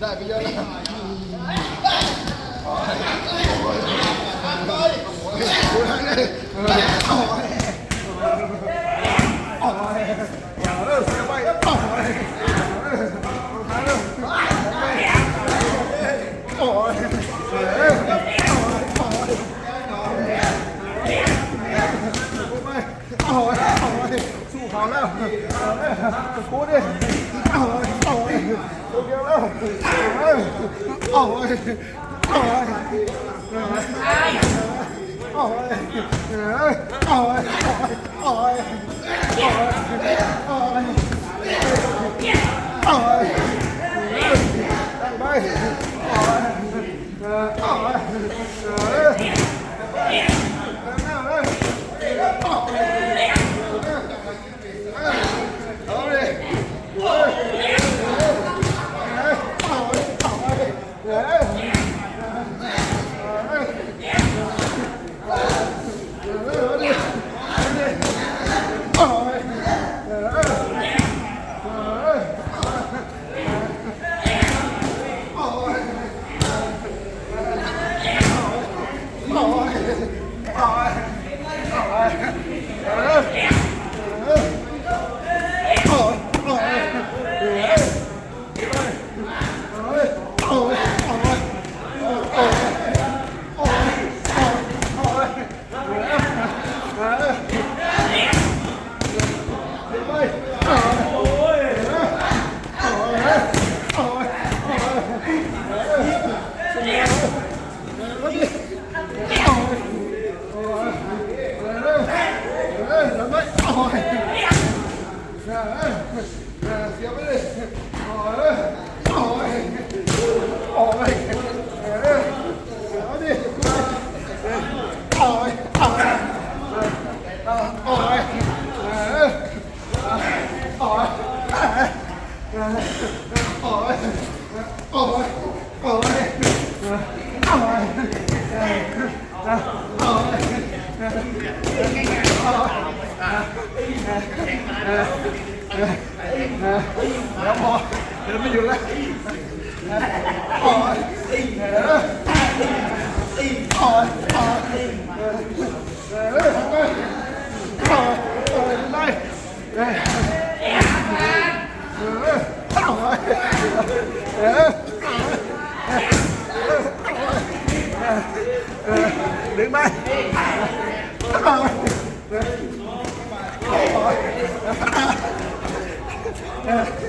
ได้ไปเยอะแล้วโอ้ยโอ้ยโอ้ยโอ้ยโอ้ยโอ้ย กูดิโอ้ยโอ้ยโอ้ยโอ้ยโอ้ยโอ้ยโอ้ยโอาเอาเอ้ย Oh, แล้วพอเดี๋ยวไม่หยุดแล้วพอพอพอดึงไป Oh,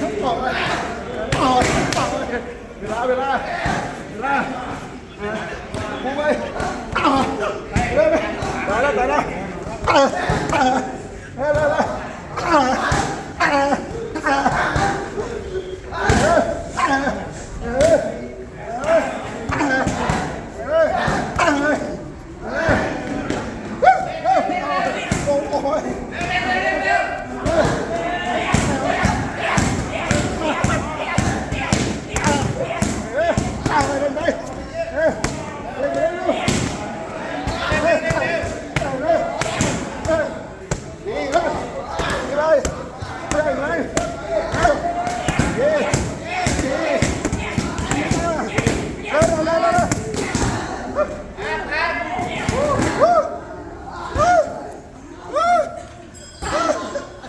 ทั้งต่อเลยตออต่อเลยเวลาเวลาเวลาพุ่งไปเร็วไปตายแล้วตายแล้วเร็วเร็ว